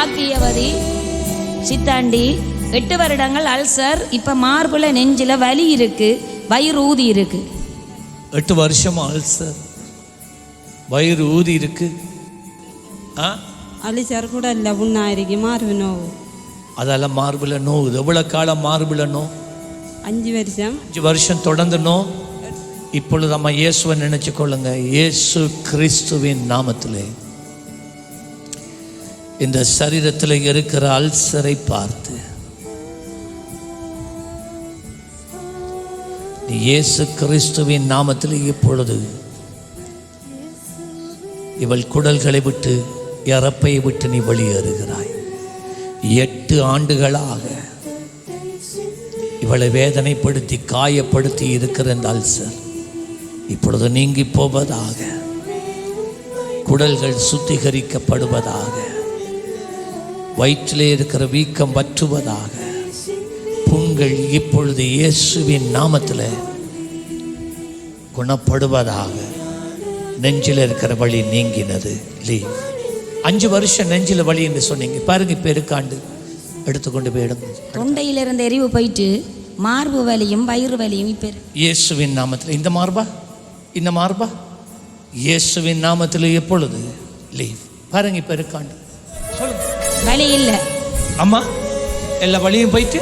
பாக்கியவதி சித்தாண்டி எட்டு வருடங்கள் அல்சர். இப்போ மார்புல நெஞ்சில் வலி இருக்கு வயிறு ஊதி இருக்கு. எட்டு வருஷமா அல்சர். வயிறு ஊதி இருக்கு. ஆ? அல்சர் கூட இல்லை புண்ணாயிருக்கு மார்பு நோவு. அதெல்லாம் மார்பில் நோவு எவ்வளோ காலம் மார்பில் நோ? அஞ்சு வருஷம். அஞ்சு வருஷம் தொடர்ந்து நோ? இப்பொழுது நம்ம இயேசுவை நினச்சி கொள்ளுங்க இயேசு கிறிஸ்துவின் நாமத்திலே. இந்த சரீரத்தில் இருக்கிற அல்சரை பார்த்து இயேசு கிறிஸ்துவின் நாமத்தில் இப்பொழுது இவள் குடல்களை விட்டு இறப்பை விட்டு நீ வெளியேறுகிறாய். எட்டு ஆண்டுகளாக இவளை வேதனைப்படுத்தி காயப்படுத்தி இருக்கிற இந்த அல்சர் இப்பொழுது நீங்கி போவதாக குடல்கள் சுத்திகரிக்கப்படுவதாக வயிற்றிலே இருக்கிற வீக்கம் வற்றுவதாக. புண்கள் இப்பொழுது இயேசுவின் நாமத்தில் குணப்படுவதாக. நெஞ்சில் இருக்கிற வலி நீங்கினது. லீ. அஞ்சு வருஷம் நெஞ்சில் வலி என்று சொன்னீங்க. பாருங்க இப்போ இருக்காண்டு எடுத்துக்கொண்டு போயிடுங்க தொண்டையில இருந்த எரிவு போயிட்டு மார்பு வலியும் வயிறு வலியும் இப்ப. இயேசுவின் நாமத்தில். இந்த மார்பா? இந்த மார்பா? இயேசுவின் நாமத்தில் எப்பொழுது? லீவ் பாருங்க இப்போ இருக்காண்டு வலி இல்ல அம்மா எல்லா வழியும் போயிட்டு?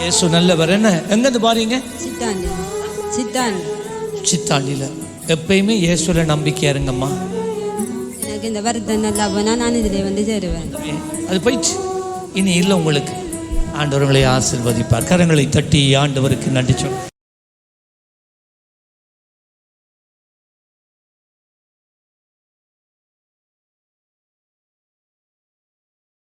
இயேசு நல்லவர் என்ன? எங்கேருந்து பாருங்க சித்தாண்டி. சித்தாண்டி. சித்தாண்டியில். எப்பயுமே இயேசுல நம்பிக்கையா இருங்கம்மா. எனக்கு இந்த வருத்தம் நல்லா போனால் நான் இதில் வந்து சேருவேன். அது போயிடுச்சு. இனி இல்லை உங்களுக்கு. ஆண்டவர்களை ஆசிர்வதிப்பார். கரங்களை தட்டி ஆண்டவருக்கு நன்றி சொல்